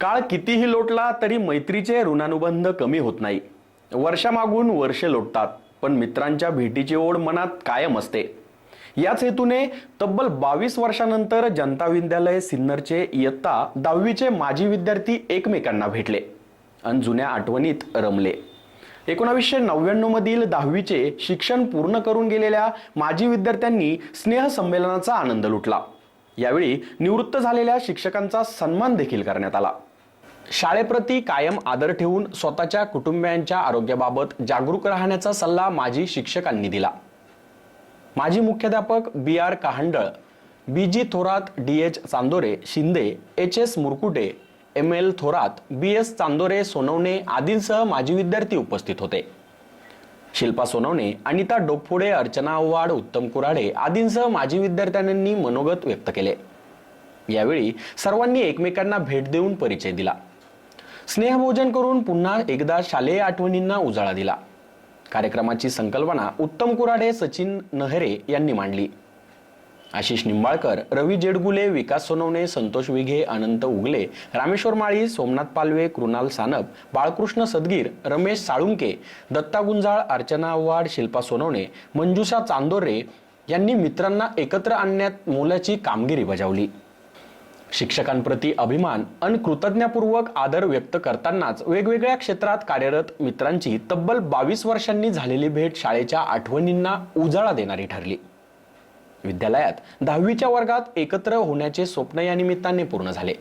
काळ कितीही लोटला तरी मैत्रीचे ऋणानुबंध कमी होत नाही. वर्षामागून वर्षे लोटतात पण मित्रांच्या भेटीची ओढ मनात कायम असते. याच हेतूने तब्बल बावीस वर्षानंतर जनता विद्यालय सिन्नरचे इयत्ता दहावीचे माजी विद्यार्थी एकमेकांना भेटले आणि जुन्या आठवणीत रमले. एकोणावीसशे नव्याण्णवमधील दहावीचे शिक्षण पूर्ण करून गेलेल्या माजी विद्यार्थ्यांनी स्नेहसंमेलनाचा आनंद लुटला. यावेळी निवृत्त झालेल्या शिक्षकांचा सन्मान देखील करण्यात आला. शाळेप्रती कायम आदर ठेवून स्वतःच्या कुटुंबियांच्या आरोग्याबाबत जागरूक राहण्याचा सल्ला माजी शिक्षकांनी दिला. माजी मुख्याध्यापक B R Kahandal B G Thorat D H Chandore Shinde H S Murkute M L Thorat B S Chandore Sonawane आदींसह माजी विद्यार्थी उपस्थित होते. शिल्पा सोनवणे अनिता डोकफोडे अर्चना आव्हाड उत्तम कुराडे आदींसह माजी विद्यार्थ्यांनी मनोगत व्यक्त केले. यावेळी सर्वांनी एकमेकांना भेट देऊन परिचय दिला. स्नेहभोजन करून पुन्हा एकदा शालेय आठवणींना उजाळा दिला. कार्यक्रमाची संकल्पना उत्तम कुराडे सचिन नहरे यांनी मांडली. आशिष निंबाळकर रवी जेडगुले विकास सोनवणे संतोष विघे अनंत उगले रामेश्वर माळी सोमनाथ पालवे कृणाल सानप बाळकृष्ण सदगीर रमेश साळुंके दत्ता गुंजाळ अर्चना वाड शिल्पा सोनवणे मंजुषा चांदोरे यांनी मित्रांना एकत्र आणण्यात मोलाची कामगिरी बजावली. शिक्षकांप्रती अभिमान अन कृतज्ञपूर्वक आदर व्यक्त करतानाच वेगवेगळ्या क्षेत्रात कार्यरत मित्रांची तब्बल बावीस वर्षांनी झालेली भेट शाळेच्या आठवणींना उजाळा देणारी ठरली. विद्यालयात दहावीच्या वर्गात एकत्र होण्याचे स्वप्न या निमित्ताने पूर्ण झाले.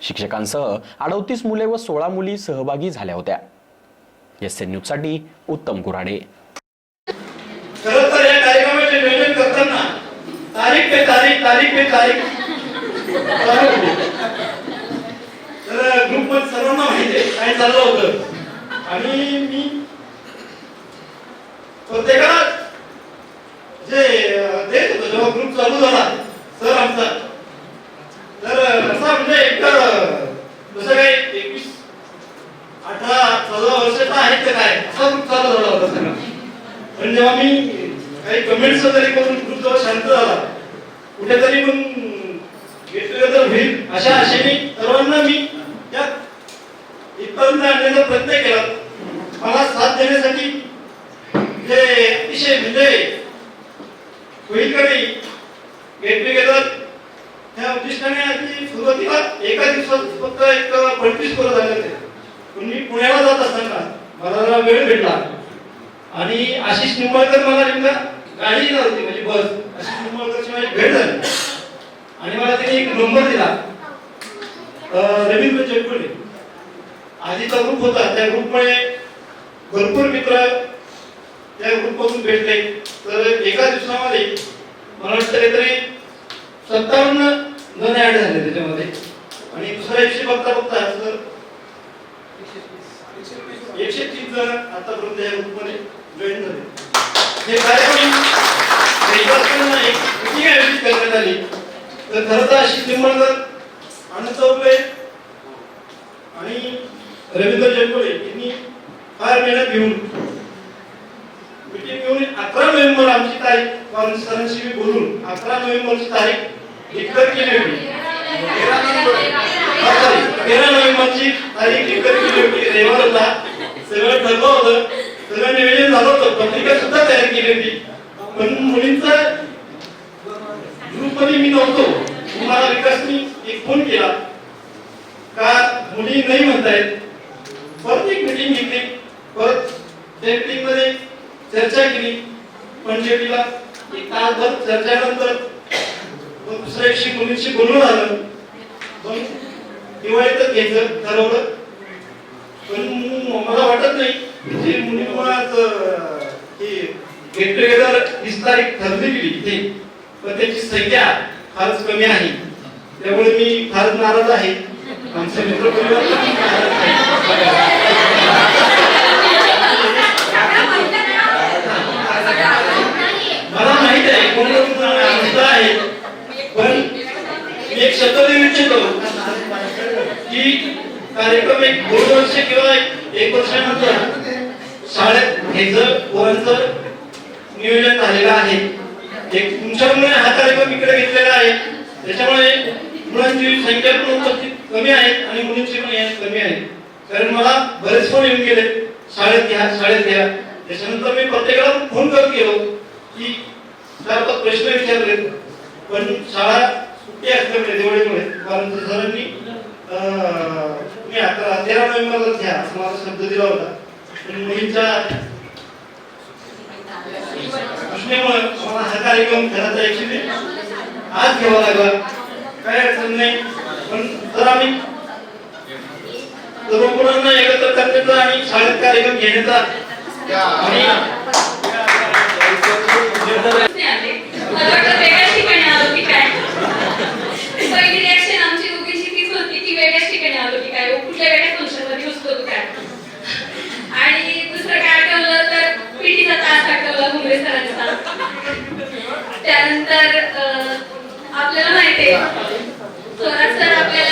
शिक्षकांसह अडतीस मुले व सोळा मुली सहभागी झाल्या होत्या. एस एन न्यूजसाठी उत्तम कुराडे. खरं तर या कार्यक्रमाचे नियोजन करताना तारीख पे तारीख तारीख पे तारीख तर ग्रुपमध्ये सर्वांना माहिती आहे काय चाललं होतं. आणि मी प्रत्येकाला जे देत होतो जेव्हा ग्रुप चालू झाला सर आमचा. तर असा म्हणजे एक तर जसं काही एकवीस अठरा चौदा वर्षाचा आहे का काय असा ग्रुप चालू झाला होता सगळा. पण जेव्हा मी काही कमेंट्स वगैरे करून ग्रुप जेव्हा शांत झाला कुठेतरी पण गेट टुगेदर होईल अशा आशेने सर्वांना मी त्यात इथपर्यंत आणण्याचा प्रयत्न केला मला साथ देण्यासाठी जे अतिशय म्हणजे होईल नाही गेट टुगेदर त्या उद्दिष्टाने आधी सुरुवातीला एका दिवसात फक्त एक पंचवीस पोरं झाले होते. पण मी पुण्याला जात असताना मला जरा वेळ भेटला. आणि आशिष निंबाळकर मला नेमका गाडी नव्हती म्हणजे बस. आशिष निंबाळकरची माझी भेट झाली आणि मला त्यांनी एक नंबर दिला. रवींद्र चौकडे आधीचा ग्रुप होता. त्या ग्रुपमुळे भरपूर मित्र त्या ग्रुपमधून भेटले. तर एका दिवसामध्ये मला वाटतं काहीतरी सत्तावन्न जण ऍड झाले त्याच्यामध्ये. आणि दुसरा एकशे बघता बघता तर एकशे तीस जण आतापर्यंत या ग्रुपमध्ये जॉईन झाले. हे कार्यक्रम आयोजित करण्यात आली. तर खरं तर अशी निंबळकर आनंद चौगले आणि रवींद्र जयकोळे यांनी फार मेहनत घेऊन मिटिंग घेऊन अकरा नोव्हेंबर आमची तारीख कारण बोलून अकरा नोव्हेंबरची तारीख डिक्लेअर केली होती. तेरा नोव्हेंबरची तारीख डिक्लेअर केली होती. रविवारला सगळं ठरलं होतं. सगळं नियोजन झालं होतं. पत्रिका सुद्धा तयार केली होती. पण मुलींचा ग्रुपमध्ये मी नव्हतो. मला विकासनी एक फोन केला. का मुली नाही म्हणतायत? परत एक मिटिंग घेतली. परत त्या मिटिंगमध्ये चर्चा केली. पंचायतीला एक तासभर चर्चेनंतर दुसऱ्या दिवशी मुलींशी बोलून आलं. पण दिवाळीतच घ्यायचं ठरवलं. पण मला वाटत नाही की मुलीमुळाच की गेट टुगेदर वीस तारीख ठरली गेली ते पण त्याची संख्या फारच कमी आहे. त्यामुळे मी फारच नाराज आहे. आमचे मित्र परिवार नाराज आहे. मला माहीत आहे कोण आनंद आहे. पण मी एक शब्द देऊ इच्छितो की कार्यक्रम एक दोन वर्ष किंवा एक वर्षानंतर शाळेत हे जर नियोजन झालेलं आहे. कार्यक्रम इकडे घेतलेला आहे. त्याच्यामुळे मुलांची संख्या पण उपस्थित कमी आहे आणि मुलींची पण यश कमी आहे. कारण मला बरेच फोन येऊन गेले शाळेत घ्या शाळेत घ्या. त्याच्यानंतर मी प्रत्येकाला फोन करत गेलो की सर आता प्रश्न विचारले पण शाळा सुट्टी असल्यामुळे दिवाळीमुळे परंतु सरांनी अं, मी आता तेरा नोव्हेंबरला घ्या असं माझा शब्द दिला होता. पण मुलींच्या मला आज घ्यावा लागला काय अडचण नाही पण जर आम्ही सर्व मुलांना एकत्र करण्याचा आणि शाळेत कार्यक्रम घेण्याचा आणि नाही आले. मला वाटलं वेगळ्याच ठिकाणी आलो की काय पहिली रिॲक्शन आमची दोघींची तीच होती की वेगळ्याच ठिकाणी आलो की काय कुठल्या वेगळ्या फंक्शनमध्ये घुसतो की काय आणि दुसरं काय आठवलं तर पीटीचा तास आठवला मुंबई सरांचा त्यानंतर अं, आपल्याला माहिती आहे थोरात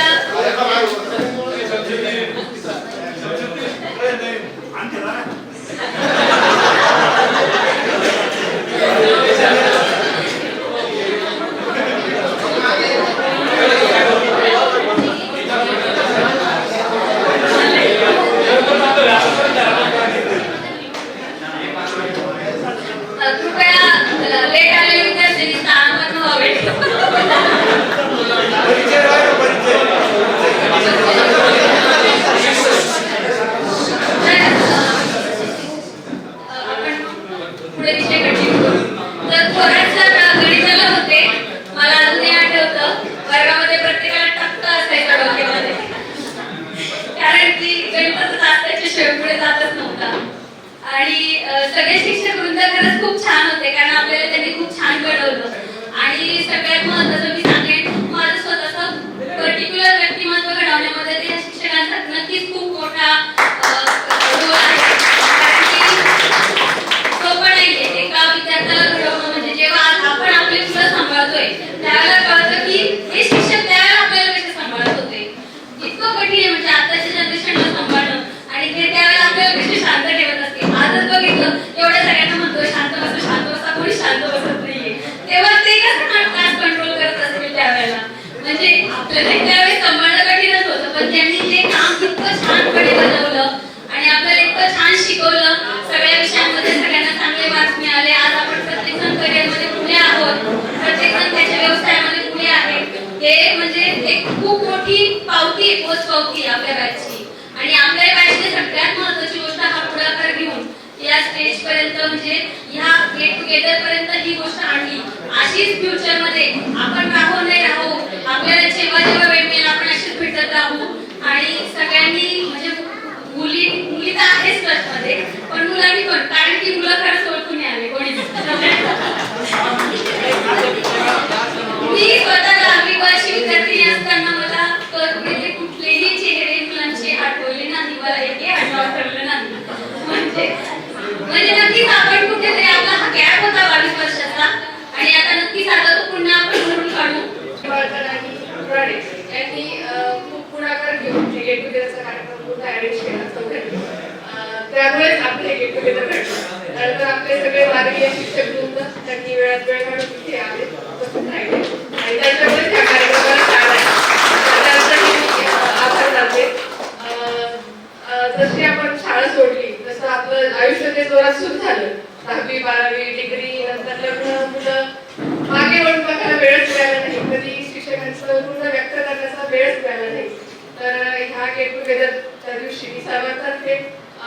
आयुष्य ते जोरात सुरू झालं. दहावी बारावी डिग्री नंतर लग्न मुलं. मागे वळून बघायला वेळच मिळाला नाही. कधी शिक्षकांचं पूर्ण व्यक्त करण्याचा वेळच मिळाला नाही. तर ह्या गेट टुगेदर त्या दिवशी मी सर्वांतर्फे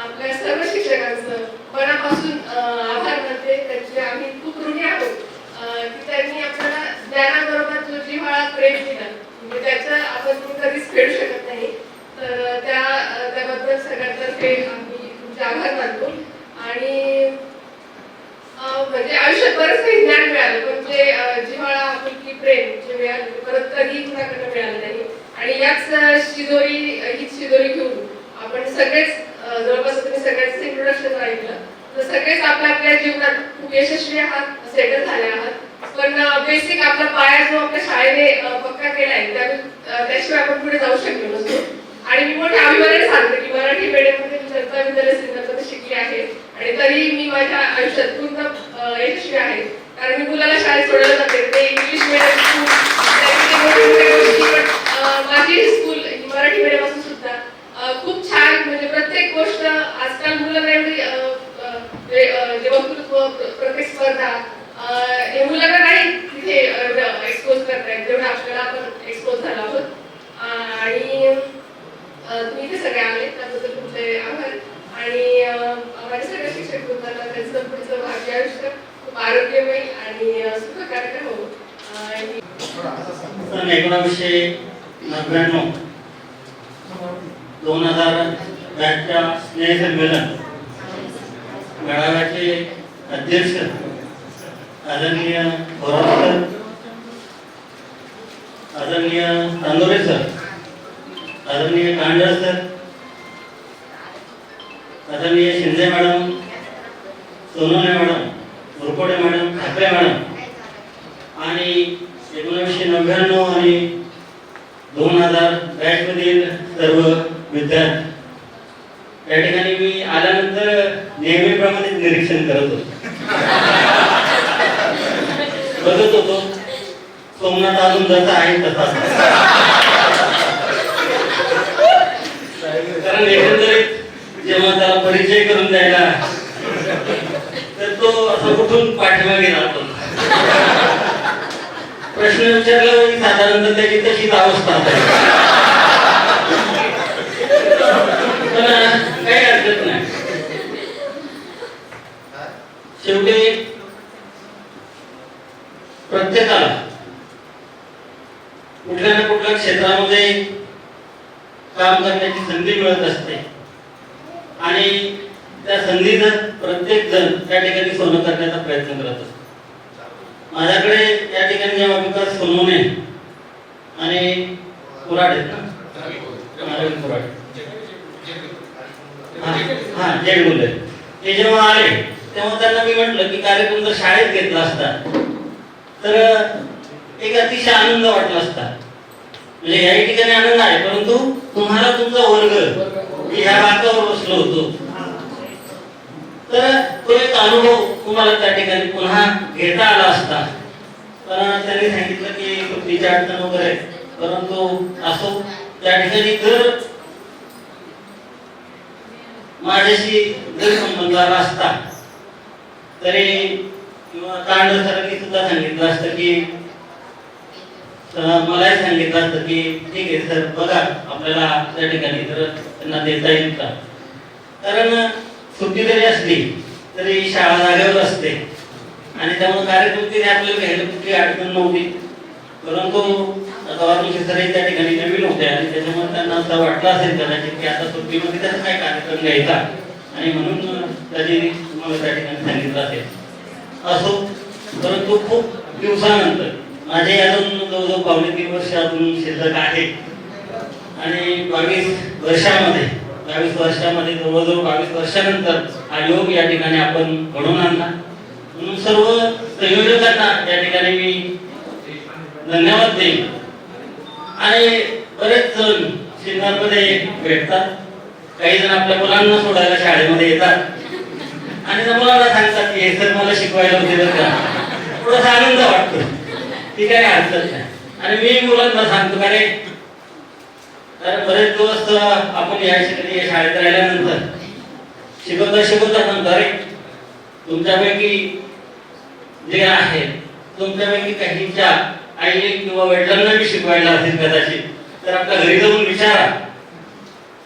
आपल्या सर्व शिक्षकांचं मनापासून आभार मानते. त्यांचे आम्ही खूप ऋणी आहोत. की त्यांनी आपल्याला ज्ञानाबरोबर जो जिव्हाळा प्रेम दिला म्हणजे त्याचं आपण कधीच फेडू शकत नाही. तर त्या त्याबद्दल सगळ्यांतर्फे जागा तुमचे आभार मानतो आणि म्हणजे आयुष्यात बरंच काही ज्ञान मिळालं पण जे जिव्हाळा आपुलकी प्रेम जे मिळालं परत कधी कुणाकडे मिळालं नाही. आणि याच शिदोरी हीच शिदोरी घेऊन आपण सगळेच जवळपास तुम्ही सगळ्याच इंट्रोडक्शन ऐकलं तर सगळेच आपल्या आपल्या जीवनात खूप यशस्वी आहात सेटल झाले आहात. पण बेसिक आपला पाया जो आपल्या शाळेने पक्का केलाय आहे त्याशिवाय आपण पुढे जाऊ शकलो नसतो. आणि मी म्हणजे आम्ही मला सांगते की मराठी मीडियममध्ये जनता विद्यालय सिंधर्भात शिकले आहे. आणि तरी मी माझ्या आयुष्यात पूर्ण यशस्वी आहे. कारण मी मुलाला शाळेत सोडायला जाते. ते इंग्लिश मिडियम स्कूल माझी स्कूल मराठी मीडियम सुद्धा खूप छान म्हणजे प्रत्येक गोष्ट आजकाल मुलांना एवढी म्हणजे, जेव्हा प्रत्येक स्पर्धा आरोग्यमय आणि सन एकोणावीसशे नव्याण्णव दोन हजार बॅचच्या स्नेहसंमेलन. मेळाव्याचे अध्यक्ष आदरणीय सर आदरणीय तांदोरे सर आदरणीय कांडर सर आदरणीय Shinde madam Sonawane madam Murkode madam Khapre madam. आणि एकोणीसशे नव्याण्णव आणि दोन हजार बॅचमधील सर्व विद्यार्थी. या ठिकाणी मी आल्यानंतर नेहमीप्रमाणे निरीक्षण करत होतो. बघत होतो. सोमनाथ अजून जसा आहे तसा. कारण एकंदरीत जेव्हा त्याला परिचय करून द्यायला असं कुठून पाठवा गेला आपण प्रश्न विचारला म्हणजे साधारणतः त्याची तशीच अवस्था पण काही हरकत नाही. शेवटी प्रत्येकाला कुठल्या ना कुठल्या क्षेत्रामध्ये काम करण्याची संधी मिळत असते. आणि त्या संधीनं प्रत्येक जण त्या ठिकाणी सोनं करण्याचा प्रयत्न करत असतो. माझ्याकडे या ठिकाणी जेव्हा विकास सोनवणे आणि कुराड आहेत ना? अरविंद हा हा जेड ते जेव्हा आले तेव्हा त्यांना मी म्हटलं की कार्यक्रम जर शाळेत घेतला असता तर एक अतिशय आनंद वाटला असता. म्हणजे याही ठिकाणी आनंद आहे परंतु तुम्हाला तुमचा वर्ग मी ह्या बाकावर बसलो होतो. तर तो एक अनुभव तुम्हाला त्या ठिकाणी पुन्हा घेता आला असता. पण त्यांनी सांगितलं की सुट्टीची अडचण वगैरे परंतु असो त्या ठिकाणी जर माझ्याशी जर संबंध आला असता तरी किंवा कांड सरांनी सुद्धा सांगितलं असतं की मलाही सांगितलं असतं की ठीक आहे सर बघा आपल्याला त्या ठिकाणी जर त्यांना देता येईल का? कारण सुट्टी जरी असली तरी शाळा जागेवर असते. आणि त्यामुळे कार्यकृतीने आपल्याला घ्यायला कुठली अडचण नव्हती. परंतु गव्हर्नमेंट सरांनी त्या ठिकाणी नवीन होते आणि त्याच्यामुळे त्यांना असं वाटलं असेल कदाचित की आता सुट्टीमध्ये त्याचा काय कार्यक्रम घ्यायचा. आणि म्हणून त्यांनी तुम्हाला त्या ठिकाणी सांगितलं असेल. असो परंतु खूप दिवसानंतर माझे अजून जवळजवळ पावणे तीन वर्ष अजून शिल्लक आहे. आणि बावीस वर्षामध्ये बावीस वर्षामध्ये जवळजवळ बावीस वर्षानंतर हा योग या ठिकाणी आपण घडवून आणला. म्हणून सर्व संयोजकांना या ठिकाणी मी धन्यवाद देईन. आणि बरेच जण सिन्नरमध्ये भेटतात. काही जण आपल्या मुलांना सोडायला शाळेमध्ये येतात. आणि त्या मुलांना सांगतात की हे सर मला शिकवायला होते तर का. थोडासा आनंद वाटतो. ती काही अडचण नाही. आणि मी मुलांना सांगतो का रे कारण बरेच दिवस आपण या ठिकाणी या शाळेत राहिल्यानंतर शिकवता शिकवता नंतर तुमच्यापैकी जे आहे तुमच्यापैकी काहींच्या आईने किंवा वडिलांना बी शिकवायला असेल कदाचित तर आपल्या घरी जाऊन विचारा.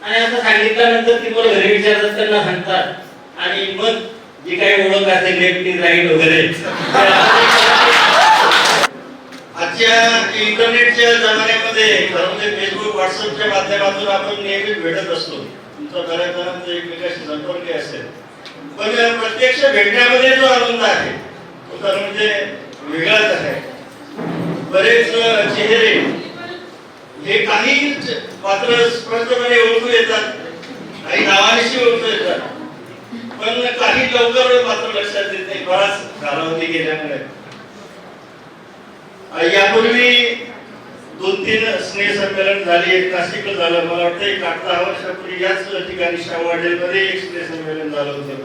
आणि असं सांगितल्यानंतर ती मुलं घरी विचारतात त्यांना सांगतात. आणि मग जी काही ओळख असेल लेफ्ट राईट वगैरे. आजच्या इंटरनेटच्या जमान्यामध्ये खरं म्हणजे फेसबुक व्हॉट्सअपच्या माध्यमातून आपण नेहमी भेटत असतो. तुमचा बऱ्याच जणांचा म्हणजे एकमेकाशी संपर्क असेल. पण प्रत्यक्ष भेटण्यामध्ये जो आनंद आहे तो खरं म्हणजे वेगळाच आहे. बरेच चेहरे हे काही मात्र स्पष्टपणे ओळखू येतात काही नावानिशी ओळखू येतात. पण काही लवकर मात्र लक्षात येत नाही. बराच कालावधी गेल्यामुळे. यापूर्वी दोन तीन स्नेह संमेलन झाले एक नाशिकला झालं. मला वाटतं एक आठ दहा वर्षापूर्वी याच ठिकाणी मध्ये एक स्नेह संमेलन झालं होतं.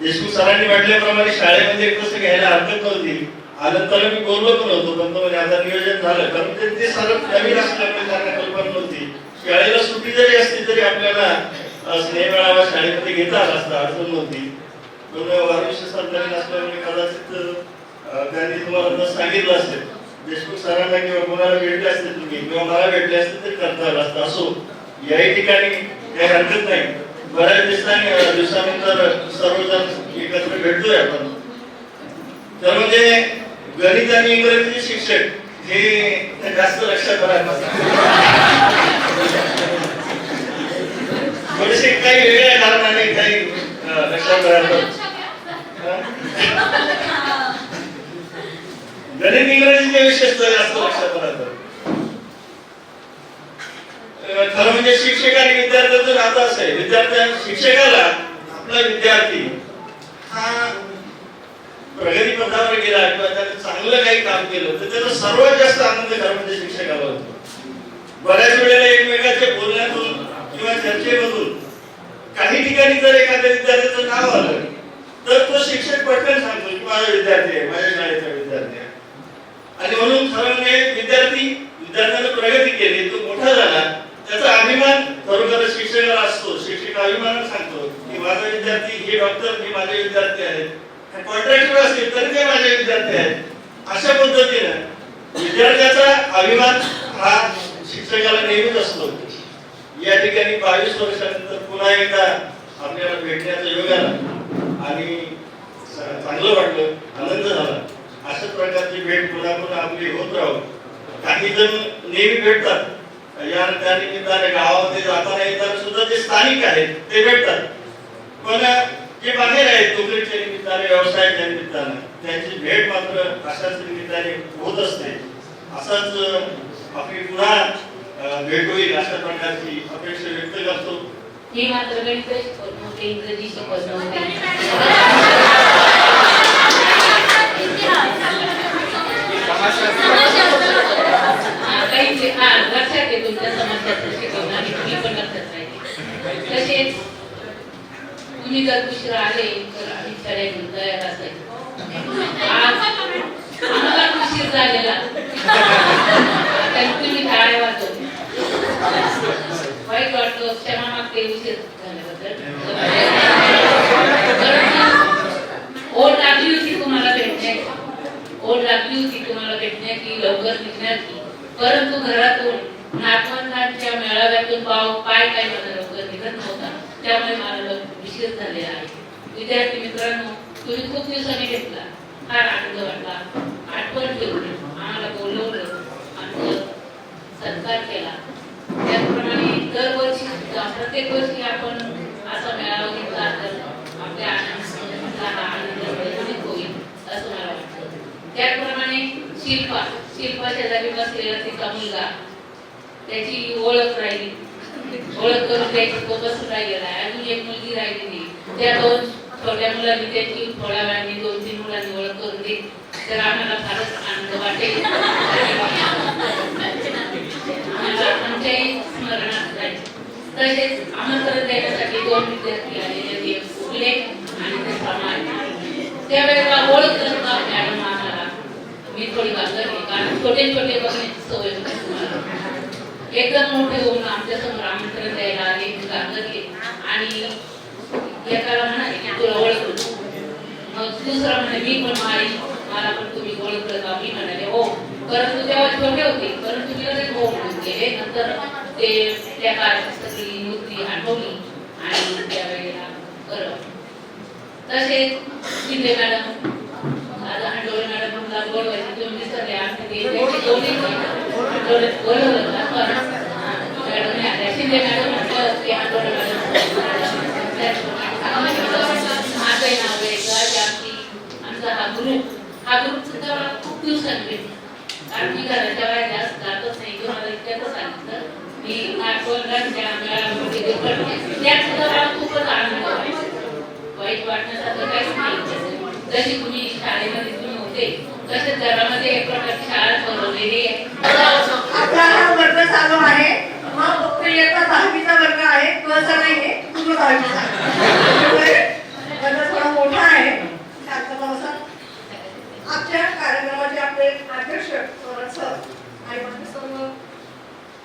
देशमुख सरांनी म्हटल्याप्रमाणे शाळेमध्ये कसं घ्यायला हरकत नव्हती. आलं तर मी बोललो पण होतो पण तो म्हणजे आता नियोजन झालं. कारण ते- ते सर नवीन असल्यामुळे त्यांना कल्पना नव्हती. शाळेला सुट्टी जरी असली तरी आपल्याला स्नेह मेळावा शाळेमध्ये घेता आला असता अडचण नव्हती. पण वारुष्य सरकारी नसल्यामुळे कदाचित त्यांनी तुम्हाला सांगितलं असेल देशमुख सरांना किंवा कोणाला भेटले असते तुम्ही किंवा मला भेटले असते ते करता आलं असतं. असो याही ठिकाणी काही हरकत नाही. बऱ्याच दिवसांनी दिवसानंतर सर्वजण एकत्र भेटतोय आपण. तर म्हणजे गणित आणि इंग्रजीचे शिक्षक हे जास्त लक्षात थोडेसे काही वेगळ्या कारणाने काही लक्षात राहतात. गणित इंग्रजीचे विशेष जास्त लक्षात राहतं खरं म्हणजे शिक्षक आणि विद्यार्थ्याचं नातं असं आहे. विद्यार्थ्या शिक्षकाला आपला विद्यार्थी हा प्रगती पथावर गेला किंवा त्याने चांगलं काही काम केलं तर त्याचा सर्वात जास्त आनंद खरं म्हणजे शिक्षकाला होतो. बऱ्याच वेळेला एकमेकांच्या बोलण्यातून किंवा चर्चेमधून काही ठिकाणी जर एखाद्या विद्यार्थ्याचं नाव आलं तर तो शिक्षक पटकन सांगतो की माझा विद्यार्थी आहे माझ्या शाळेचा विद्यार्थी आहे. आणि म्हणून खरं म्हणजे विद्यार्थी विद्यार्थ्याने प्रगती केली. तो मोठा झाला. त्याचा अभिमान खरोखर शिक्षकाला असतो. शिक्षक अभिमानाने सांगतो की माझा विद्यार्थी हे डॉक्टर हे माझे विद्यार्थी आहेत. कॉन्ट्रॅक्टर असतील तरी ते माझे विद्यार्थी आहेत. अशा पद्धतीनं विद्यार्थ्याचा अभिमान हा शिक्षकाला नेहमीच असतो. या ठिकाणी बावीस वर्षानंतर पुन्हा एकदा आपल्याला भेटण्याचा योग आला आणि च- चांगलं वाटलं आनंद झाला अशाच प्रकारची भेट कोल्हापूर आपली होत राहू. काही जण नेहमी भेटतात. या त्या निमित्ताने गावामध्ये जाताना येताना सुद्धा जे स्थानिक आहेत ते भेटतात. पण जे बाहेर आहेत नोकरीच्या निमित्ताने व्यवसायाच्या निमित्तानं त्यांची भेट मात्र अशाच निमित्ताने होत असते असाच आपली पुन्हा भेट होईल अशा प्रकारची अपेक्षा व्यक्त करतो. हे मात्र गणित शिकवत नव्हते इंग्रजी शिकवत नव्हते काही लक्षात आहे तुमच्या समस्याचं शिकवणं तुम्ही पण लक्षात तसेच तुम्ही जर उशिरा आले तर आम्ही शाळेतून तयार आज आम्हाला उशीर झालेला तर तुम्ही टाळ्या वाजवल्या वाईट वाटतं क्षमा मागते उशीर झाल्याबद्दल परंतु ओढ लागली होती तुम्हाला भेटण्याची ओढ लागली होती तुम्हाला भेटण्याची लवकर निघण्याची परंतु घरातून नातवंडांच्या मेळाव्यातून पाव पाय काय मला लवकर निघत नव्हता. त्यामुळे मला लवकर झालेला आहे. विद्यार्थी मित्रांनो तुम्ही खूप दिवसांनी घेतला. फार आनंद वाटला. आठवण ठेवली. आम्हाला बोलवलं. आमचं सत्कार केला. त्याचप्रमाणे दरवर्षी सुद्धा प्रत्येक वर्षी आपण असा मेळावा घेतला तर आपल्या आनंद आनंद होईल असं मला वाटतं. त्याचप्रमाणे शिल्पा. शिल्पा शेजारी बसलेला तिचा मुलगा. त्याची ओळख राहिली. ओळख करून त्याची तो बसून राहिलेला आहे. अजून एक मुलगी राहिलेली त्या दोन छोट्या मुलांनी त्याची थोड्या वेळाने दोन तीन मुलांनी ओळख करून दिली. तर आम्हाला फारच आनंद वाटेल. आम्हाला आमच्याही स्मरणात राहील तसेच आमंत्रण देण्यासाठी दोन विद्यार्थी आलेले एक फुले आणि ते समाज त्यावेळेला ओळख करता मॅडम आम्हाला मी थोडी घाबरली छोटे छोटे बघण्याची सवय होती तुम्हाला. एकदम मोठे होऊन आमच्यासमोर आमंत्रण द्यायला आले लागले आणि एकाला म्हणाले की तुला ओळखतो. मग दुसरा म्हणे मी पण माई मला पण तुम्ही ओळखलं का? मी म्हणाले हो. परंतु तेव्हा छोटे होते परंतु मी लगेच हो म्हणून गेले. नंतर ते त्या काळाची सगळी मूर्ती आठवली आणि त्यावेळेला करत तसेच शिंदे मॅडम हा ग्रुप हा ग्रुप सुद्धा मला खूप दिवसांनी भेटला कारण मी घराच्या बाहेर जास्त जातच नाही तुम्हाला इतक्यातच सांगितलं मी नागपूरच्या त्यात सुद्धा मला खूपच आनंद वाईट वाटण्यासारखं काहीच नाही जशी तुम्ही शाळेमध्ये तुम्ही होते तसेच घरामध्ये एक प्रकारची शाळा भरवलेली आहे. आपला हा वर्ग चालू आहे. मग फक्त दहावीचा वर्ग आहे. तो असा आहे पूर्ण दहावीचा. आहे. वर्ग थोडा मोठा आहे. त्याचा असा आजच्या कार्यक्रमाचे आपले अध्यक्ष स्वराज सर आणि माझे सर्व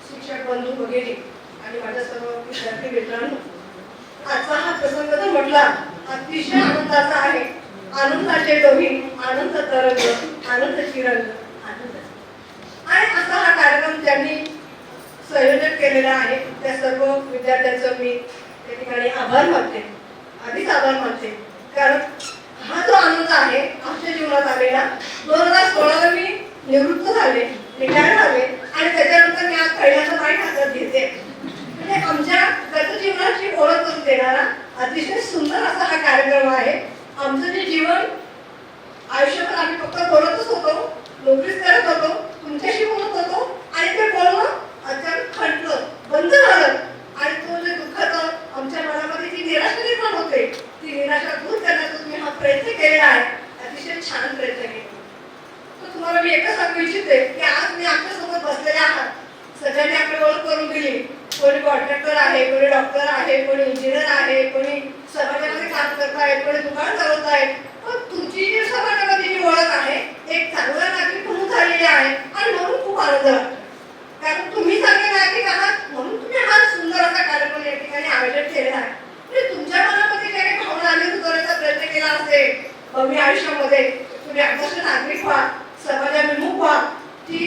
शिक्षक बंधू वगैरे आणि माझ्या सर्व विद्यार्थी मित्रांनो आजचा हा प्रसंग जर म्हटला अतिशय आनंदाचा आहे. आनंदाचे डोही आनंद तरंग आनंद चिरंग आनंद. आणि असा हा कार्यक्रम ज्यांनी संयोजन केलेला आहे त्या सर्व विद्यार्थ्यांचं मी त्या ठिकाणी आभार मानते. आधीच आभार मानते. कारण हा जो आनंद आहे आमच्या जीवनात आलेला दोन हजार सोळाला मी निवृत्त झाले रिटायर झाले आणि त्याच्यानंतर मी आज पहिल्यांदा पाय हातात घेते. म्हणजे आमच्या गतजीवनाची ओळख करून देणारा अतिशय सुंदर असा हा कार्यक्रम आहे. आमचं जे जीवन आयुष्यभर आम्ही फक्त बोलतच होतो नोकरीच करत होतो तुमच्याशी बोलत होतो आणि ते बोलणं अचानक खटलं बंद झालं. आणि तो जे दुःखाचं आमच्या मनामध्ये जी निराशा निर्माण होते ती निराशा दूर करण्याचा तुम्ही हा प्रयत्न केलेला आहे. अतिशय छान प्रयत्न केला तर तुम्हाला मी एकच सांगू इच्छिते की आज मी आमच्यासोबत बसलेले आहात. सगळ्यांनी आपली ओळख करून दिली. कोणी कॉन्ट्रॅक्टर आहे कोणी डॉक्टर आहे कोणी इंजिनियर आहे कोणी समाजामध्ये काम करत आहे कोणी दुकान चालवत आहे. पण तुमची जी समाजामध्ये जी ओळख आहे एक चांगला नागरिक म्हणून झालेली आहे. आणि म्हणून खूप आनंद. वाटतो कारण तुम्ही चांगले नागरिक आहात म्हणून तुम्ही हा सुंदर असा कार्यक्रम या ठिकाणी आयोजन केलेला आहे म्हणजे तुमच्या मनामध्ये ज्या काही भावना आली करण्याचा प्रयत्न केला असेल भव्य आयुष्यामध्ये तुम्ही आदर्श नागरिक व्हा समाजाभिमुख व्हा ती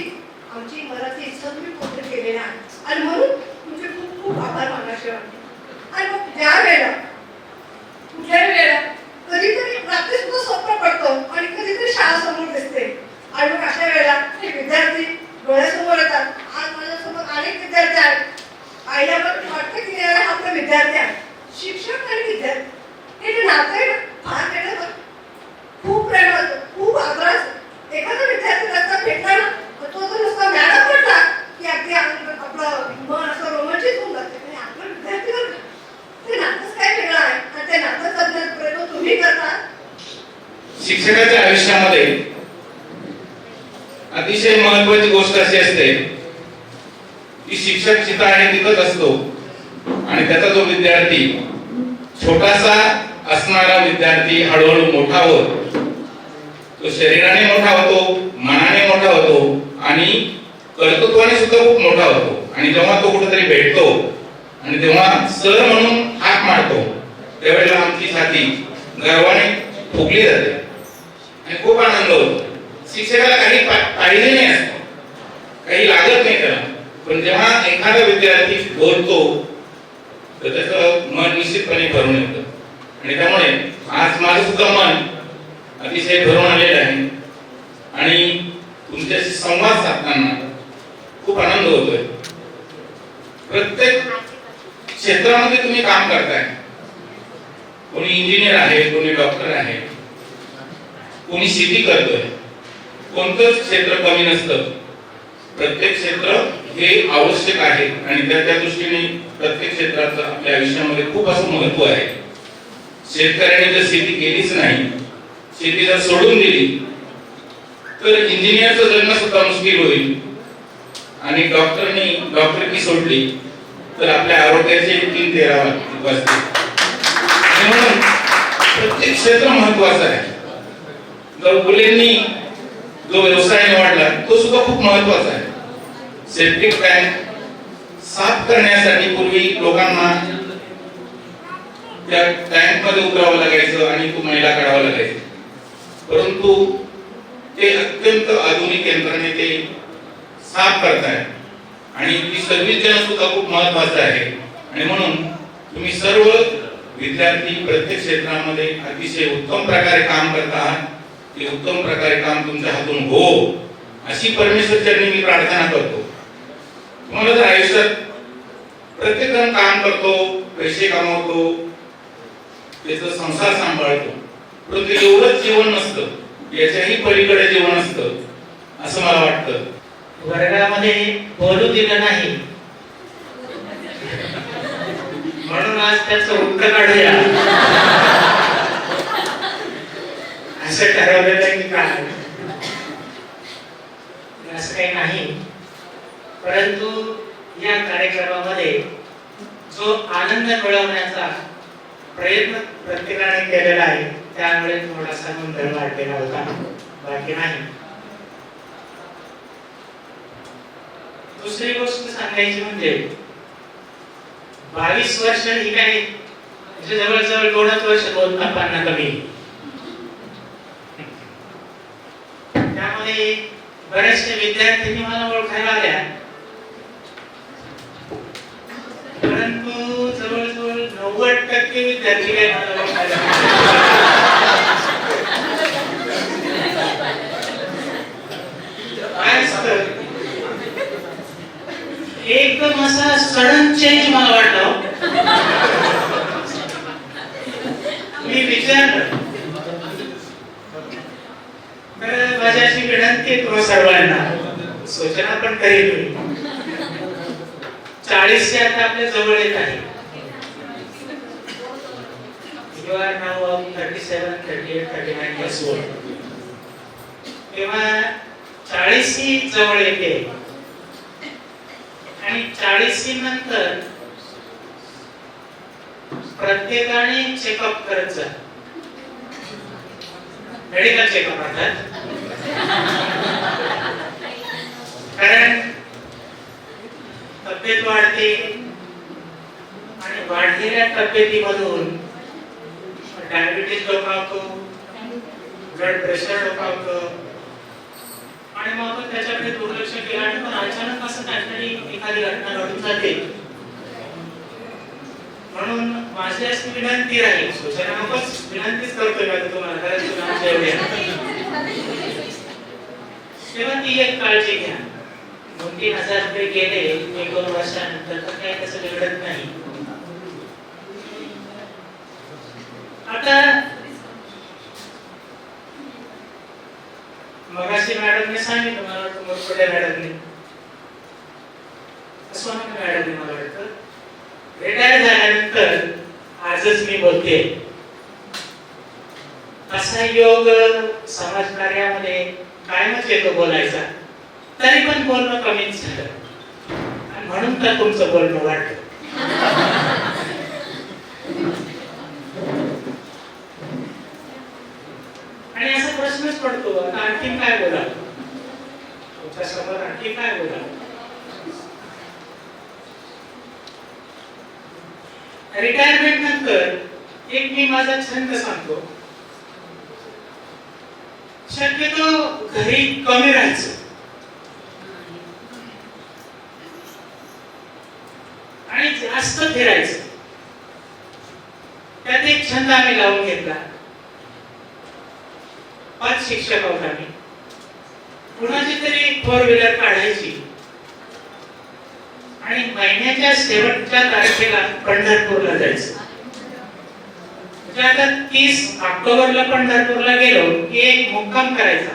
आमची मनाची इच्छा तुम्ही पूर्ण केलेली आहे आणि म्हणून तुमचे खूप खूप आभार मानायचे वाटते आणि मग ज्या वेळेला कुठल्याही वेळेला कधीतरी रात्री सुद्धा स्वप्न पडतं आणि कधीतरी शाळा समोर दिसते आणि मग अशा वेळेला हे विद्यार्थी डोळ्यासमोर येतात आज माझ्यासोबत अनेक विद्यार्थी आहेत आईला पण वाटतं की यार हा आपला विद्यार्थी आहे शिक्षक आणि विद्यार्थी हे जे नातं आहे ना फार वेगळं होतं. खूप प्रेम होतं खूप आदर असतो एखादा विद्यार्थी रस्ता भेटला ना तर तो जर नुसता मॅडम म्हटला की अगदी आनंद आपलं मन असं रोमांचित होऊन जाते आणि आपला विद्यार्थी बरं का, ते नातंच काय वेगळं आहे आणि ते नातं जगण्याचा प्रयत्न तुम्ही करता शिक्षकाच्या आयुष्यामध्ये अतिशय महत्वाची गोष्ट अशी असते की शिक्षक जिथं आहे तिथंच असतो आणि त्याचा जो विद्यार्थी छोटासा असणारा विद्यार्थी हळूहळू मोठा होत तो शरीराने मोठा होतो मनाने मोठा होतो आणि कर्तृत्वाने सुद्धा खूप मोठा होतो. आणि जेव्हा तो कुठेतरी भेटतो आणि तेव्हा सर म्हणून हाक मारतो त्यावेळेला आमची छाती गर्वाने फुगली जाते. आणि खूप आनंद होतो. शिक्षकाला काही पाहिजे नाही असतं. काही लागत नाही त्याला. पण जेव्हा एखादा विद्यार्थी बोलतो तर त्याचं मन निश्चितपणे भरून येतं. आणि त्यामुळे आज माझं सुद्धा मन अतिशय भरून आलेलं आहे. आणि तुमच्याशी संवाद साधताना खूप आनंद होतोय. प्रत्येक क्षेत्रामध्ये तुम्ही काम करताय. कोणी इंजिनियर आहे कोणी डॉक्टर आहे. कोणी शेती करतोय कोणतंच क्षेत्र कमी नसतं. प्रत्येक क्षेत्र हे आवश्यक आहे आणि त्या त्या दृष्टीने प्रत्येक क्षेत्राचं आपल्या आयुष्यामध्ये खूप असं महत्त्व आहे. शेतकऱ्याने जर शेती केलीच नाही शेती जर सोडून दिली तर इंजिनियरचं जगणं सुद्धा मुश्किल होईल. आणि डॉक्टरनी डॉक्टरकी सोडली तर आपल्या आरोग्याचे तीन तेरा वाजतील. म्हणून प्रत्येक क्षेत्र महत्वाचं आहे. मुलींनी जो व्यवसाय निवडला तो सुद्धा खूप महत्त्वाचा आहे. सेप्टिक टँक साफ करण्यासाठी पूर्वी लोकांना त्या टँकमध्ये उतरावं लागायचं आणि तो महिला काढावा लागायचं. परंतु ते अत्यंत आधुनिक यंत्राने ते साफ करताय आणि ती सर्व्हिस देणं सुद्धा खूप महत्वाचं आहे. आणि म्हणून तुम्ही सर्व विद्यार्थी प्रत्येक क्षेत्रामध्ये अतिशय उत्तम प्रकारे काम करत आहात. की उत्तम प्रकारे काम तुमच्या हातून हो अशी परमेश्वर चरणी मी प्रार्थना करतो. तुम्हाला जर आयुष्यात प्रत्येक जण काम करतो पैसे कमावतो त्याचा संसार सांभाळतो परंतु एवढंच जीवन नसतं याच्याही पलीकडे जीवन असतं असं मला वाटतं. वर्गामध्ये बोलू दिलं नाही. म्हणून आज त्याचं उत्तर काढूया. असं ठरवलेलं की काय असं काही नाही. परंतु या कार्यक्रमामध्ये जो आनंद मिळवण्याचा प्रयत्न प्रत्येकाने केलेला आहे त्यामुळे थोडासा गोंधळ वाढलेला होता. बाकी नाही. दुसरी गोष्ट सांगायची म्हणजे बावीस वर्ष ही काही म्हणजे जवळजवळ दोनच वर्ष दोन तापांना कमी. काही बऱ्याचशा विद्यार्थ्यांनी मला ओळखायला आल्या परंतु जवळजवळ नव्वद टक्के विद्यार्थी काय मला ओळखायला एकदम असा सडन चेंज मला वाटलं. मी विचारलं तर माझी अशी विनंती आहे तुम्हा सर्वांना. सूचना पण करेल होईल चाळीसशे आता आपल्या जवळ येत आहे. You thirty now thirty 37, 38, 39 years old. तेव्हा चाळीसी जवळ येते. आणि चाळीसशी नंतर प्रत्येकाने चेकअप करत जा. मेडिकल चेकअप अर्थात. कारण तब्येत वाढते आणि वाढलेल्या तब्येतीमधून डायबिटीज डोकावतो ब्लड प्रेशर डोकावतो आणि मग आपण त्याच्याकडे दुर्लक्ष केलं आणि पण अचानक असं काहीतरी एखादी घटना घडून जाते. म्हणून माझी अशी विनंती राहील सूचना नकोच विनंतीच करतोय मी तुम्हाला कारण तुम्ही आमच्या एवढे आहात. तेव्हा ती एक काळजी घ्या. दोन तीन हजार रुपये गेले एक दोन वर्षानंतर तर काही तसं बिघडत नाही. आता मगाशी मॅडमने सांगितलं मला वाटतं मोरपडे मॅडमने. सोनम मॅडमने मला वाटतं रिटायर झाल्यानंतर आजच मी बोलते. असा योग समाज कार्यामध्ये कायमच येतो बोलायचा. तरी पण बोलणं कमीच झालं. म्हणून तर तुमचं बोलणं वाढलं. आणि असा प्रश्नच पडतो आता आणखी काय बोला तुमच्यासमोर आणखी काय बोला रिटायरमेंट नंतर एक मी माझा छंद सांगतो. शक्यतो घरी कमी राहायचं. आणि जास्त फिरायचं. त्यात एक छंद आम्ही लावून घेतला. पाच शिक्षक आहोत आम्ही. कुणाची तरी फोर व्हीलर काढायची. आणि महिन्याच्या शेवटच्या तारखेला पंढरपूरला जायचं. म्हणजे आता तीस ऑक्टोबरला पंढरपूरला गेलो की एक मुक्काम करायचा.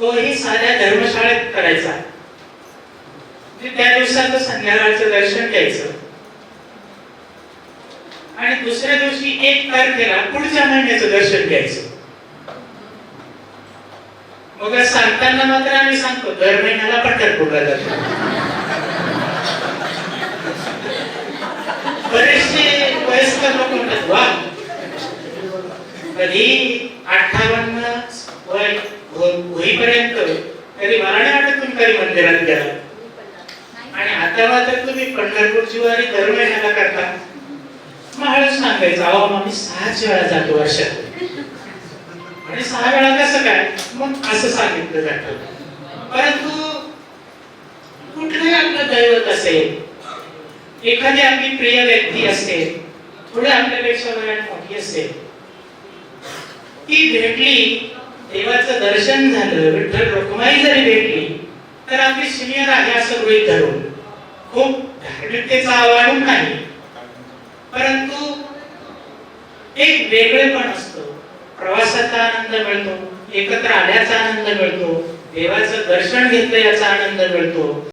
तोही साध्या धर्मशाळेत करायचा. म्हणजे त्या दिवसाचं संध्याकाळचं दर्शन घ्यायचं. आणि दुसऱ्या दिवशी एक तारखेला पुढच्या महिन्याचं दर्शन घ्यायचं. मग सांगताना मात्र आम्ही सांगतो दर महिन्याला पंढरपूरला दर्शन वयस्कर लोक म्हणतात वा कधी अठ्ठावन्न वय होईपर्यंत कधी मला नाही वाटत तुम्ही मंदिरात गेला. आणि आता मात्र तुम्ही पंढरपूरची वारी दर महिन्याला करता. मग हळूच सांगायचं अहो आम्ही सहाच वेळा जातो वर्षात आणि सहा वेळा कसं काय? मग असं सांगितलं जातं. परंतु कुठलंही आपलं दैवत असेल एखादी आपली प्रिय व्यक्ती असेल थोडी आपल्यापेक्षा वयाने मोठी असते ती भेटली देवाचं दर्शन झालं विठ्ठल रुक्माई जरी भेटली तर आपली सिनियर आहे असं गृहित धरून. खूप धार्मिकतेचा आव्हान नाही परंतु एक वेगळेपण असतो. प्रवासाचा आनंद मिळतो एकत्र आल्याचा आनंद मिळतो देवाचं दर्शन घेतलं याचा आनंद मिळतो.